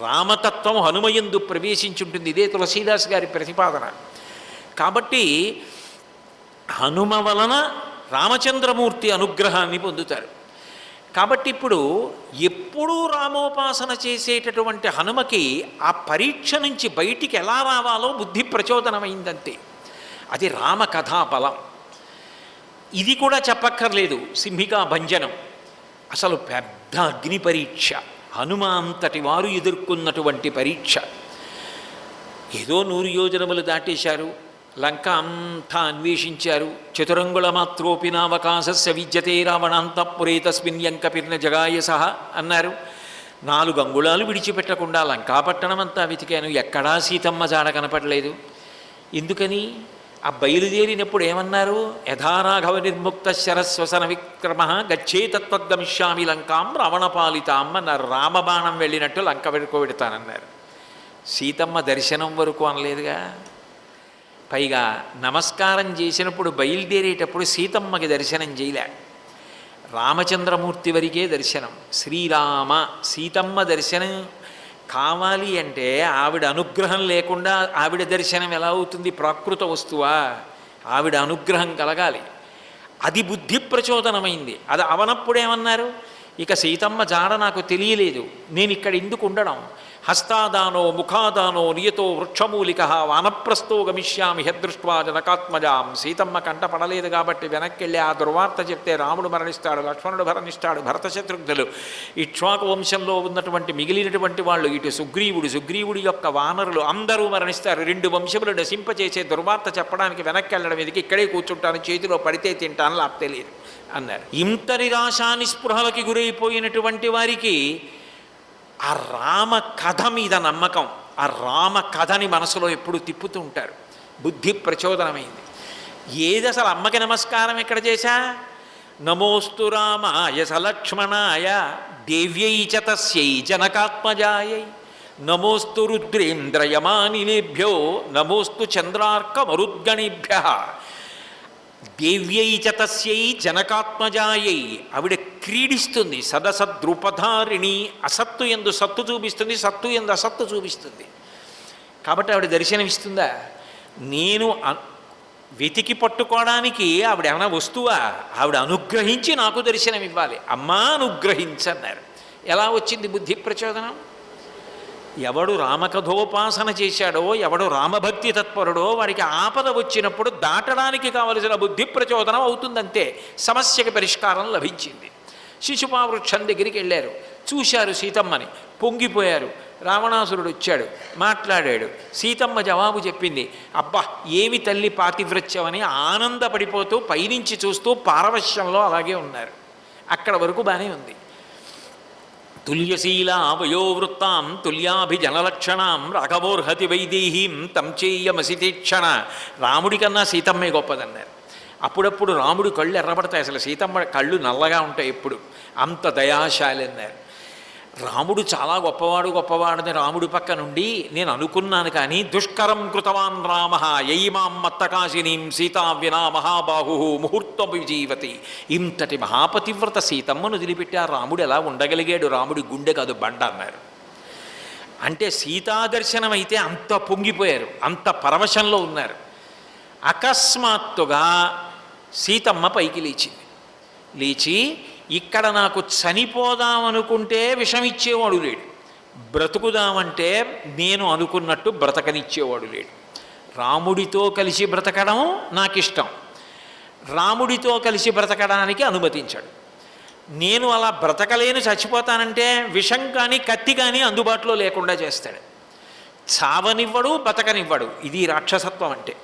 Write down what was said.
రామతత్వం హనుమయందు ప్రవేశించుంటుంది. ఇదే తులసీదాస్ గారి ప్రతిపాదన. కాబట్టి హనుమ వలన రామచంద్రమూర్తి అనుగ్రహాన్ని పొందుతారు. కాబట్టి ఇప్పుడు ఎప్పుడూ రామోపాసన చేసేటటువంటి హనుమకి ఆ పరీక్ష నుంచి బయటికి ఎలా రావాలో బుద్ధి ప్రచోదనమైందంతే. అది రామకథాబలం. ఇది కూడా చెప్పక్కర్లేదు. సింహికా భంజనం. అసలు పెద్ద అగ్ని పరీక్ష. హనుమ అంతటి వారు ఎదుర్కొన్నటువంటి పరీక్ష. ఏదో నూరు యోజనములు దాటేశారు. లంక అంతా అన్వేషించారు. చతురంగుళ మాత్రోపి నావకాశస్య విద్యతే రావణాంతఃపురే తస్మిన్ యంకపిర్న జగాయ సహ అన్నారు. నాలుగు అంగుళాలు విడిచిపెట్టకుండా లంకాపట్టణం అంతా వెతికాను. ఎక్కడా సీతమ్మ జాడ కనపడలేదు. ఎందుకని? ఆ బయలుదేరినప్పుడు ఏమన్నారు? యథారాఘవ నిర్ముక్త శరస్వసన విక్రమ గచ్చేతత్వగమిష్యామి లంకాం రావణపాలితాం అన్నారు. రామబాణం వెళ్ళినట్టు లంక వరకు పెడతానన్నారు. సీతమ్మ దర్శనం వరకు అనలేదుగా. పైగా నమస్కారం చేసినప్పుడు బయలుదేరేటప్పుడు సీతమ్మకి దర్శనం చేయలే. రామచంద్రమూర్తి వరికే దర్శనం. శ్రీరామ సీతమ్మ దర్శనం కావాలి అంటే ఆవిడ అనుగ్రహం లేకుండా ఆవిడ దర్శనం ఎలా అవుతుంది? ప్రాకృత వస్తువా? ఆవిడ అనుగ్రహం కలగాలి. అది బుద్ధి ప్రచోదనమైంది. అది అవనప్పుడేమన్నారు? ఇక సీతమ్మ జాడ నాకు తెలియలేదు. నేను ఇక్కడ ఎందుకు ఉండడం? హస్తాదానో ముఖాదానో నియతో వృక్షమూలిక వానప్రస్తో గమిష్యామి హెదృష్వా జనకాత్మజాం. సీతమ్మ కంట పడలేదు కాబట్టి వెనక్కి వెళ్ళి ఆ దుర్వార్త చెప్తే రాముడు మరణిస్తాడు లక్ష్మణుడు మరణిస్తాడు భరత శత్రుఘ్నులు. ఇక్ష్వాకు వంశంలో ఉన్నటువంటి మిగిలినటువంటి వాళ్ళు ఇటు సుగ్రీవుడు సుగ్రీవుడి యొక్క వానరులు అందరూ మరణిస్తారు. రెండు వంశములు నశింపచేసే దుర్వార్త చెప్పడానికి వెనక్కి వెళ్ళడం ఇదికి ఇక్కడే కూర్చుంటాను చేతిలో పడితే తింటాను లాప్ తెలియదు అన్నారు. ఇంత నిరాశా నిస్పృహలకి గురైపోయినటువంటి వారికి ఆ రామ కథ మీద నమ్మకం ఆ రామ కథని మనసులో ఎప్పుడు తిప్పుతూ ఉంటారు. బుద్ధి ప్రచోదనమైంది. ఏది అసలు అమ్మకి నమస్కారం ఎక్కడ చేశా? నమోస్తు రామాయ సలక్ష్మణాయ దేవ్యై చతస్యై జనకాత్మజాయై. నమోస్తు రుద్రేంద్రయమానినేభ్యో నమోస్తు చంద్రార్కమరుద్గణిభ్య. దేవ్యై చ జనకాత్మజాయై. ఆవిడ క్రీడిస్తుంది సదసద్రూపధారిణి అసత్తు ఎందు సత్తు చూపిస్తుంది సత్తు ఎందు అసత్తు చూపిస్తుంది. కాబట్టి ఆవిడ దర్శనమిస్తుందా నేను వెతికి పట్టుకోవడానికి ఆవిడ ఏమైనా వస్తువా? ఆవిడ అనుగ్రహించి నాకు దర్శనం ఇవ్వాలి అమ్మా అనుగ్రహించన్నారు. ఎలా వచ్చింది బుద్ధి ప్రచోదనం? ఎవడు రామకథోపాసన చేశాడో ఎవడు రామభక్తి తత్పరుడో వారికి ఆపద వచ్చినప్పుడు దాటడానికి కావలసిన బుద్ధి ప్రచోదనం అవుతుందంతే. సమస్యకి పరిష్కారం లభించింది. శిశుపావృక్షం దగ్గరికి వెళ్ళారు. చూశారు సీతమ్మని. పొంగిపోయారు. రావణాసురుడు వచ్చాడు. మాట్లాడాడు. సీతమ్మ జవాబు చెప్పింది అబ్బా ఏమి తల్లి పాతివ్రత్యమని ఆనందపడిపోతూ పైనుంచి చూస్తూ పారవశ్యంలో అలాగే ఉన్నారు. అక్కడ వరకు బాగానే ఉంది. తుల్యశీలా వయోవృత్తాం తుల్యాభిజనలక్షణాం రాఘవోర్హతి వైదేహీం తం రాముడి కన్నా సీతమ్మే గొప్పదన్నారు. అప్పుడప్పుడు రాముడు కళ్ళు ఎర్రబడతాయి అసలు. సీతమ్మ కళ్ళు నల్లగా ఉంటాయి ఎప్పుడు. అంత దయాశాలి అన్నారు. రాముడు చాలా గొప్పవాడు గొప్పవాడని రాముడి పక్క నుండి నేను అనుకున్నాను కానీ దుష్కరం కృతవాన్ రామ యయిమాం మత్తకాశినీం సీతా వినా మహాబాహు ముహూర్తం విజీవతి ఇంతటి మహాపతివ్రత సీతమ్మను వదిలిపెట్టి ఆ రాముడు ఎలా ఉండగలిగాడు? రాముడి గుండె కాదు బండ అన్నారు. అంటే సీతాదర్శనం అయితే అంత పొంగిపోయారు అంత పరవశంలో ఉన్నారు. అకస్మాత్తుగా సీతమ్మ పైకి లేచింది. లేచి ఇక్కడ నాకు చనిపోదామనుకుంటే విషమిచ్చేవాడు లేడు. బ్రతుకుదామంటే నేను అనుకున్నట్టు బ్రతకనిచ్చేవాడు లేడు. రాముడితో కలిసి బ్రతకడం నాకు ఇష్టం రాముడితో కలిసి బ్రతకడానికి అనుమతించాడు. నేను అలా బ్రతకలేను చచ్చిపోతానంటే విషం కానీ కత్తి కానీ అందుబాటులో లేకుండా చేస్తాడు. చావనివ్వడు బతకనివ్వడు. ఇది రాక్షసత్వం అంటే.